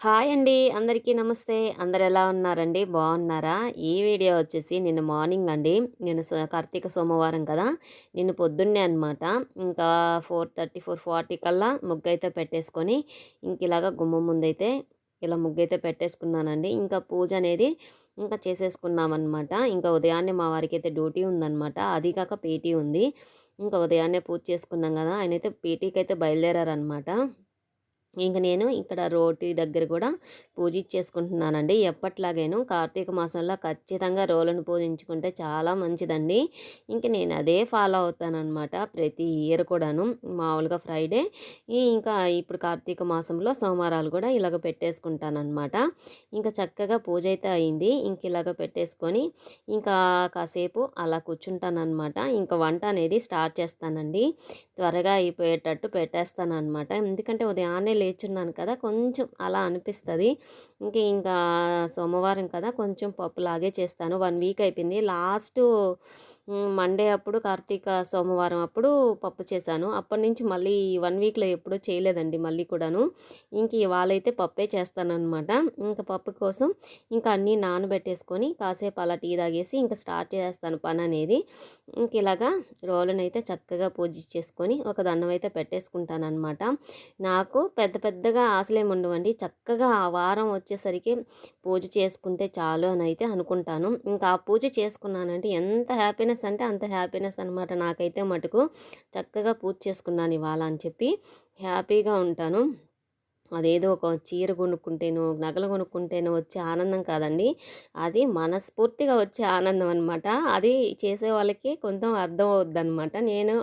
Hi అండి. అందరికీ నమస్తే. అందరు ఎలా ఉన్నారండి? బాగున్నారా? ఈ వీడియో వచ్చేసి నిన్న మార్నింగ్ అండి. నేను కార్తీక సోమవారం కదా. నిన్ను పొద్దున్నే అనమాట ఇంకా ఫోర్ థర్టీ ఫోర్ ఫార్టీ కల్లా ముగ్గు అయితే పెట్టేసుకొని ఇంక ఇలాగా గుమ్మం ముందైతే ఇలా ముగ్గు అయితే పెట్టేసుకున్నానండి. ఇంకా పూజ అనేది ఇంకా చేసేసుకున్నామన్నమాట. ఇంకా ఉదయాన్నే మా వారికి అయితే డ్యూటీ ఉందన్నమాట. అది కాక పీటీ ఉంది. ఇంకా ఉదయాన్నే పూజ చేసుకున్నాం కదా. ఆయన అయితే పీటీకి అయితే బయలుదేరారనమాట ఇంక నేను ఇక్కడ రోటి దగ్గర కూడా పూజించేసుకుంటున్నానండి. ఎప్పట్లాగేను కార్తీక మాసంలో ఖచ్చితంగా రోలను పూజించుకుంటే చాలా మంచిదండి. ఇంక నేను అదే ఫాలో అవుతానన్నమాట ప్రతి ఇయర్ కూడాను. మామూలుగా ఫ్రైడే. ఇంకా ఇప్పుడు కార్తీక మాసంలో సోమవారాలు కూడా ఇలాగ పెట్టేసుకుంటానమాట ఇంకా చక్కగా పూజ అయితే అయింది. ఇంక ఇలాగ పెట్టేసుకొని ఇంకా కాసేపు అలా కూర్చుంటానన్నమాట. ఇంకా వంట అనేది స్టార్ట్ చేస్తానండి. త్వరగా అయిపోయేటట్టు పెట్టేస్తానమాట ఎందుకంటే ఉదయాన్నే లేచున్నాను కదా కొంచెం అలా అనిపిస్తుంది. ఇంక ఇంకా సోమవారం కదా కొంచెం పప్పులాగే చేస్తాను. వన్ వీక్ అయిపోయింది. లాస్ట్ మండే అప్పుడు కార్తీక సోమవారం అప్పుడు పప్పు చేశాను. అప్పటి నుంచి మళ్ళీ వన్ వీక్లో ఎప్పుడూ చేయలేదండి మళ్ళీ కూడాను. ఇంక ఇవాళైతే పప్పే చేస్తానన్నమాట. ఇంకా పప్పు కోసం ఇంకా అన్నీ నానబెట్టేసుకొని కాసేపు అలా టీ తాగేసి ఇంకా స్టార్ట్ చేస్తాను పని అనేది. ఇంక ఇలాగా రోలను అయితే చక్కగా పూజ చేసుకొని ఒక దండం అయితే పెట్టేసుకుంటానమాట నాకు పెద్ద పెద్దగా ఆశలేమి ఉండవండి. చక్కగా ఆ వారం వచ్చేసరికి పూజ చేసుకుంటే చాలు అని అయితే అనుకుంటాను. ఇంకా ఆ పూజ చేసుకున్నానంటే ఎంత హ్యాపీనెస్ అంటే అంత హ్యాపీనెస్ అనమాట నాకైతే మటుకు. చక్కగా పూజ చేసుకున్నాను ఇవాళ అని చెప్పి హ్యాపీగా ఉంటాను. అదేదో ఒక చీర కొనుక్కుంటేనో నగలు కొనుక్కుంటేనో వచ్చే ఆనందం కాదండి. అది మనస్ఫూర్తిగా వచ్చే ఆనందం అనమాట అది చేసే వాళ్ళకి కొంచెం అర్థం అవుద్ది అనమాట నేను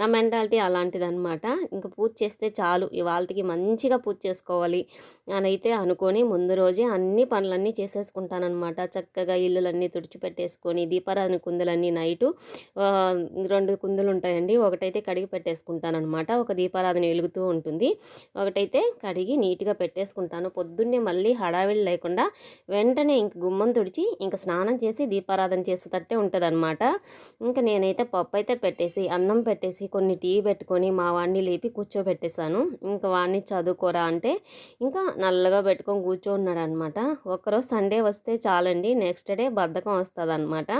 నా మెంటాలిటీ అలాంటిది అనమాట ఇంకా పూజ చేస్తే చాలు. ఇవాళకి మంచిగా పూజ చేసుకోవాలి అని అయితే అనుకొని ముందు రోజే అన్ని పనులన్నీ చేసేసుకుంటానమాట చక్కగా ఇల్లులన్నీ తుడిచిపెట్టేసుకొని దీపారాధన కుందులన్నీ నైటు రెండు కుందులు ఉంటాయండి ఒకటైతే కడిగి పెట్టేసుకుంటానమాట ఒక దీపారాధన వెలుగుతూ ఉంటుంది. ఒకటైతే కడిగి నీట్గా పెట్టేసుకుంటాను. పొద్దున్నే మళ్ళీ హడావిడి లేకుండా వెంటనే ఇంక గుమ్మం తుడిచి ఇంక స్నానం చేసి దీపారాధన చేసేటట్టే ఉంటుంది అనమాట ఇంకా నేనైతే పప్పు అయితే పెట్టేసి అన్నం పెట్టేసి కొన్ని టీ పెట్టుకొని మా వాడిని లేపి కూర్చోబెట్టేశాను. ఇంకా వాడిని చదువుకోరా అంటే ఇంకా నల్లగా పెట్టుకొని కూర్చోన్నాడు అనమాట ఒకరోజు సండే వస్తే చాలండి నెక్స్ట్ డే బద్ధకం వస్తుంది అనమాట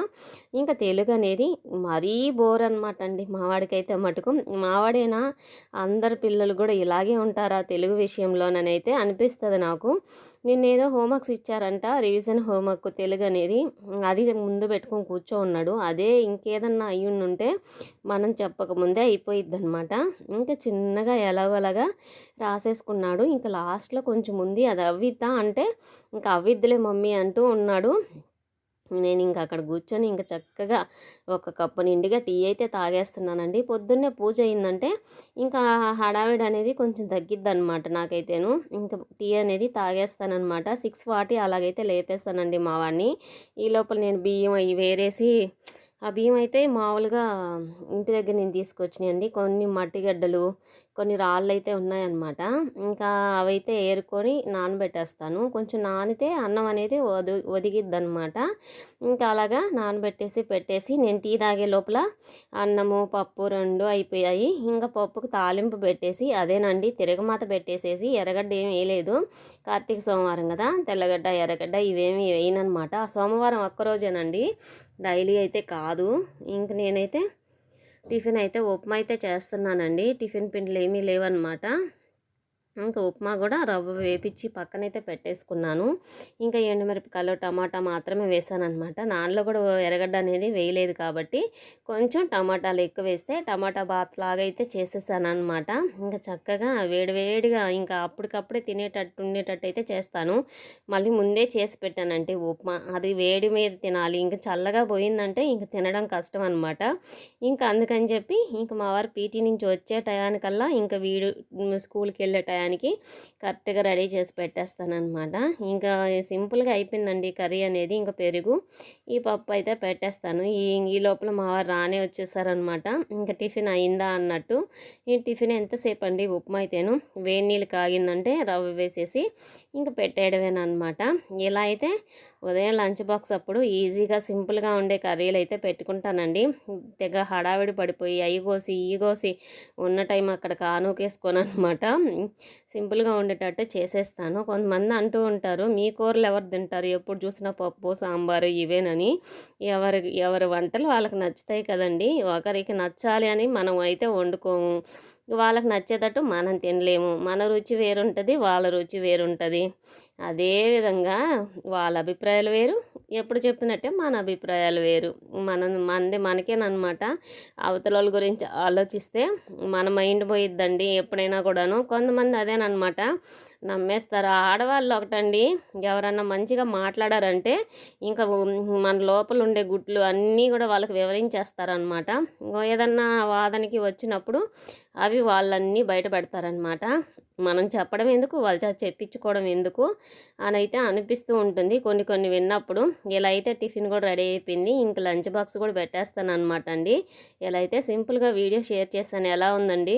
ఇంకా తెలుగు అనేది మరీ బోర్ అనమాట అండి మావాడికైతే మటుకు. మావాడేనా అందరు పిల్లలు కూడా ఇలాగే ఉంటారా తెలుగు విషయం విషయంలోనైతే అనిపిస్తుంది నాకు. నిన్నేదో హోంవర్క్స్ ఇచ్చారంట రివిజన్ హోంవర్క్ తెలుగు అనేది అది ముందు పెట్టుకొని కూర్చో ఉన్నాడు అదే ఇంకేదన్నా అయ్యుండుంటే మనం చెప్పకముందే అయిపోయిద్ది అనమాట ఇంకా చిన్నగా ఎలాగోలాగా రాసేసుకున్నాడు. ఇంకా లాస్ట్లో కొంచెం ఉంది అది అవ్విద్దా అంటే ఇంకా అవ్విద్దులే మమ్మీ అంటూ ఉన్నాడు. నేను ఇంకా అక్కడ కూర్చొని ఇంకా చక్కగా ఒక కప్పు నిండుగా టీ అయితే తాగేస్తున్నానండి. పొద్దున్నే పూజ అయిందంటే ఇంకా హడావిడి అనేది కొంచెం తగ్గిద్ది అనమాట నాకైతేను. ఇంకా టీ అనేది తాగేస్తానమాట సిక్స్ ఫార్టీ అలాగైతే లేపేస్తానండి మా వాడిని. ఈ లోపల నేను బియ్యం అవి వేరేసి ఆ బియ్యం అయితే మామూలుగా ఇంటి దగ్గర నేను తీసుకొచ్చినాయండి. కొన్ని మట్టిగడ్డలు కొన్ని రాళ్ళు అయితే ఉన్నాయన్నమాట. ఇంకా అవైతే ఏరుకొని నానబెట్టేస్తాను. కొంచెం నానితే అన్నం అనేది వది ఒదిగిద్ది అనమాట ఇంకా అలాగా నానబెట్టేసి పెట్టేసి నేను టీ తాగే లోపల అన్నము పప్పు రెండు అయిపోయాయి. ఇంకా పప్పుకు తాలింపు పెట్టేసి అదేనండి తిరగమాత పెట్టేసేసి ఎర్రగడ్డ ఏమి వేయలేదు. కార్తీక సోమవారం కదా తెల్లగడ్డ ఎర్రగడ్డ ఇవేమి వేయనమాట సోమవారం ఒక్కరోజేనండి డైలీ అయితే కాదు. ఇంక నేనైతే టిఫిన్ అయితే ఉప్మా అయితే చేస్తున్నానండి. టిఫిన్ పిండిలు ఏమీ లేవన్నమాట. ఇంకా ఉప్మా కూడా రవ్వ వేపించి పక్కనైతే పెట్టేసుకున్నాను. ఇంకా ఎండుమిరపకాయలు టమాటా మాత్రమే వేసాను అనమాట దానిలో కూడా ఎర్రగడ్డ అనేది వేయలేదు కాబట్టి కొంచెం టమాటాలు ఎక్కువ వేస్తే టమాటా బాత్ లాగా అయితే చేసేసాను అనమాట ఇంకా చక్కగా వేడివేడిగా ఇంకా అప్పటికప్పుడే తినేటట్టు ఉండేటట్టు అయితే చేస్తాను. మళ్ళీ ముందే చేసి పెట్టానంటే ఉప్మా. అది వేడి మీద తినాలి. ఇంకా చల్లగా పోయిందంటే ఇంకా తినడం కష్టం అనమాట ఇంకా అందుకని చెప్పి ఇంకా మా వారు పీటీ నుంచి వచ్చే టయానికల్లా ఇంకా వీడు స్కూల్కి వెళ్ళే టయానికి కరెక్ట్గా రెడీ చేసి పెట్టేస్తానమాట ఇంకా సింపుల్గా అయిపోయిందండి కర్రీ అనేది. ఇంకా పెరుగు ఈ పప్పు అయితే పెట్టేస్తాను. ఈ ఈ లోపల మా వారు రానే వచ్చేసారనమాట ఇంకా టిఫిన్ అయిందా అన్నట్టు. ఈ టిఫిన్ ఎంతసేపు అండి? ఉప్మా అయితేను. వేడి నీళ్ళు కాగిందంటే రవ్వ వేసేసి ఇంకా పెట్టేయడమేనమాట ఇలా అయితే ఉదయం లంచ్ బాక్స్ అప్పుడు ఈజీగా సింపుల్గా ఉండే కర్రీలు అయితే పెట్టుకుంటానండి. తెగ హడావిడి పడిపోయి అవి కోసి ఈ కోసి ఉన్న టైం అక్కడ కానుకేసుకోను అనమాట సింపుల్గా ఉండేటట్టు చేసేస్తాను. కొంతమంది అంటూ ఉంటారు మీ కూరలు ఎవరు తింటారు? ఎప్పుడు చూసినా పప్పు సాంబారు ఇవేనని. ఎవరి ఎవరి వంటలు వాళ్ళకి నచ్చుతాయి కదండి. ఒకరికి నచ్చాలి అని మనం అయితే వండుకోము. వాళ్ళకి నచ్చేటట్టు మనం తినలేము. మన రుచి వేరుంటుంది వాళ్ళ రుచి వేరుంటుంది. అదేవిధంగా వాళ్ళ అభిప్రాయాలు వేరు ఎప్పుడు చెప్పినట్టే మన అభిప్రాయాలు వేరు. మన మనది మనకేనమాట అవతల వాళ్ళ గురించి ఆలోచిస్తే మన మైండ్ పోయిద్దండి ఎప్పుడైనా కూడాను. కొంతమంది అదేనమాట నమ్మేస్తారు. ఆడవాళ్ళు ఒకటండి ఎవరన్నా మంచిగా మాట్లాడారంటే ఇంకా మన లోపల ఉండే గుట్లు అన్నీ కూడా వాళ్ళకి వివరించేస్తారనమాట ఏదన్నా వాదనకి వచ్చినప్పుడు అవి వాళ్ళన్నీ బయట పెడతారనమాట మనం చెప్పడం ఎందుకు? వాళ్ళు చెప్పించుకోవడం ఎందుకు? అని అయితే అనిపిస్తూ ఉంటుంది. కొన్ని కొన్ని విన్నప్పుడు ఇలా అయితే టిఫిన్ కూడా రెడీ అయిపోయింది. ఇంక లంచ్ బాక్స్ కూడా పెట్టేస్తాను అనమాట అండి. ఇలా అయితే సింపుల్గా వీడియో షేర్ చేస్తాను. ఎలా ఉందండి?